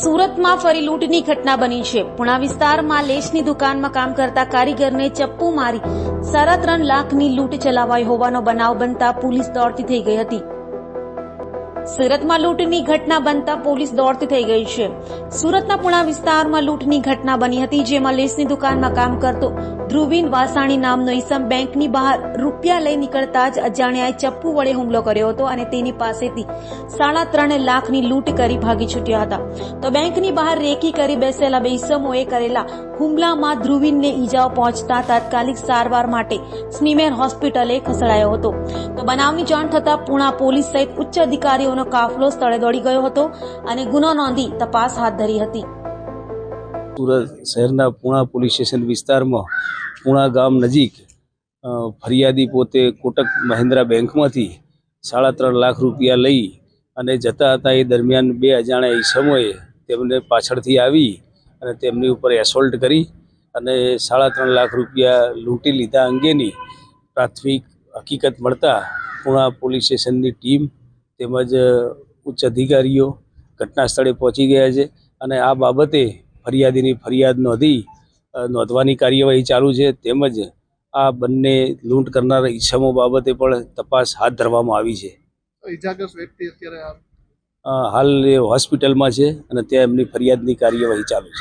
સુરતમાં ફરી લૂંટની ઘટના બની છે. પુણા વિસ્તારમાં લેશની દુકાનમાં કામ કરતા કારીગરને ચપ્પુ મારી સાડા ત્રણ લાખની લૂંટ ચલાવાઈ હોવાનો બનાવ બનતા પોલીસ દોડતી થઈ ગઈ હતી. સુરતમાં લૂંટની ઘટના બનતા પોલીસ દોડતી થઈ ગઈ છે. સુરતના પુણા વિસ્તારમાં લૂંટની ઘટના બની હતી, જેમાં લેસની દુકાનમાં કામ કરતો ધ્રુવીન વાસાણી નામનો ઈસમ બેંકની બહાર રૂપિયા લઈ નીકળતા જ અજાણ્યાએ ચપ્પુ વડે હુમલો કર્યો હતો અને તેની પાસેથી સાડા ત્રણ લાખની લૂંટ કરી ભાગી છૂટ્યા હતા. તો બેંકની બહાર રેકી કરી બેસેલા બે ઈસમોએ કરેલા હુમલામાં ધ્રુવીનને ઈજાઓ પહોંચતા તાત્કાલિક સારવાર માટે સ્મીમેર હોસ્પિટલે ખસેડાયો હતો. તો બનાવની જાણ થતાં પુણા પોલીસ સહિત ઉચ્ચ અધિકારીઓનો કાફલો સ્થળે દોડી ગયો હતો અને ગુનો નોંધી તપાસ હાથ ધરી હતી. સુરત શહેરના પૂણા પોલીસ સ્ટેશન વિસ્તારમાં પૂણા ગામ નજીક ફરિયાદી પોતે કોટક મહિન્દ્રા બેંકમાંથી સાડા ત્રણ લાખ રૂપિયા લઈ અને જતા હતા. એ દરમિયાન બે અજાણ્યા ઈસમોએ તેમને પાછળથી આવી અને તેમની ઉપર એસોલ્ટ કરી અને સાડા ત્રણ લાખ રૂપિયા લૂંટી લીધા અંગેની પ્રાથમિક હકીકત મળતા પૂણા પોલીસ સ્ટેશનની ટીમ તેમજ ઉચ્ચ અધિકારીઓ ઘટના સ્થળે પહોંચી ગયા છે અને આ બાબતે ફરિયાદીની ફરિયાદ નોંધી નોંધવાની કાર્યવાહી ચાલુ છે. તેમજ આ બંને લૂંટ કરનાર ઈસમો બાબતે પણ તપાસ હાથ ધરવામાં આવી છે. હાલ એ હોસ્પિટલમાં છે અને ત્યાં એમની ફરિયાદની કાર્યવાહી ચાલુ છે.